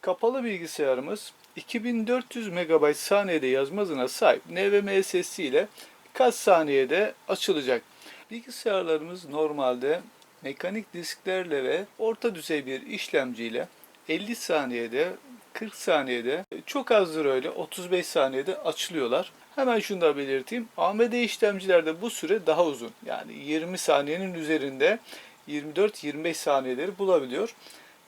Kapalı bilgisayarımız 2400 MB saniyede yazma hızına sahip NVMe SSD ile kaç saniyede açılacak? Bilgisayarlarımız normalde mekanik disklerle ve orta düzey bir işlemciyle 50 saniyede 40 saniyede çok azdır öyle 35 saniyede açılıyorlar. Hemen şunu da belirteyim. AMD işlemcilerde bu süre daha uzun. Yani 20 saniyenin üzerinde 24-25 saniyeleri bulabiliyor.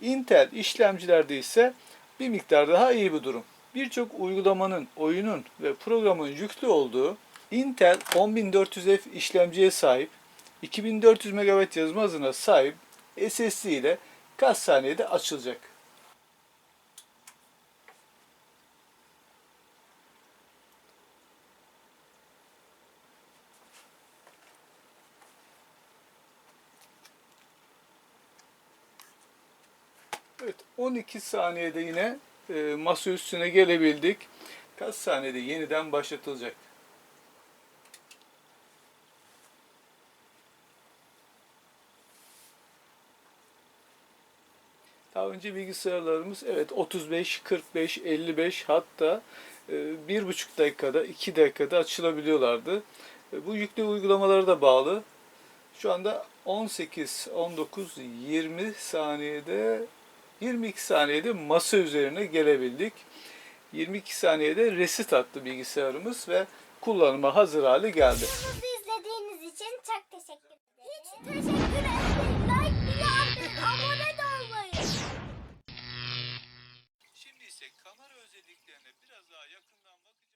Intel işlemcilerde ise bir miktar daha iyi bir durum. Birçok uygulamanın, oyunun ve programın yüklü olduğu Intel 10400F işlemciye sahip 2400 MB yazma hızına sahip SSD ile kaç saniyede açılacak? Evet 12 saniyede yine e, masa üstüne gelebildik. Kaç saniyede yeniden başlatılacak? Daha önce bilgisayarlarımız evet 35, 45, 55 hatta e, bir buçuk dakikada, iki dakikada açılabiliyorlardı. E, Bu yüklü uygulamalara da bağlı. Şu anda 18, 19, 20 saniyede 22 saniyede masa üzerine gelebildik. 22 saniyede resit attı bilgisayarımız ve kullanıma hazır hale geldi. Bizi izlediğiniz için çok teşekkür ederim. Hiç teşekkür ederim. Like bile atın, abone de olmayı. Şimdi ise kamera özelliklerine biraz daha yakından bakacağız.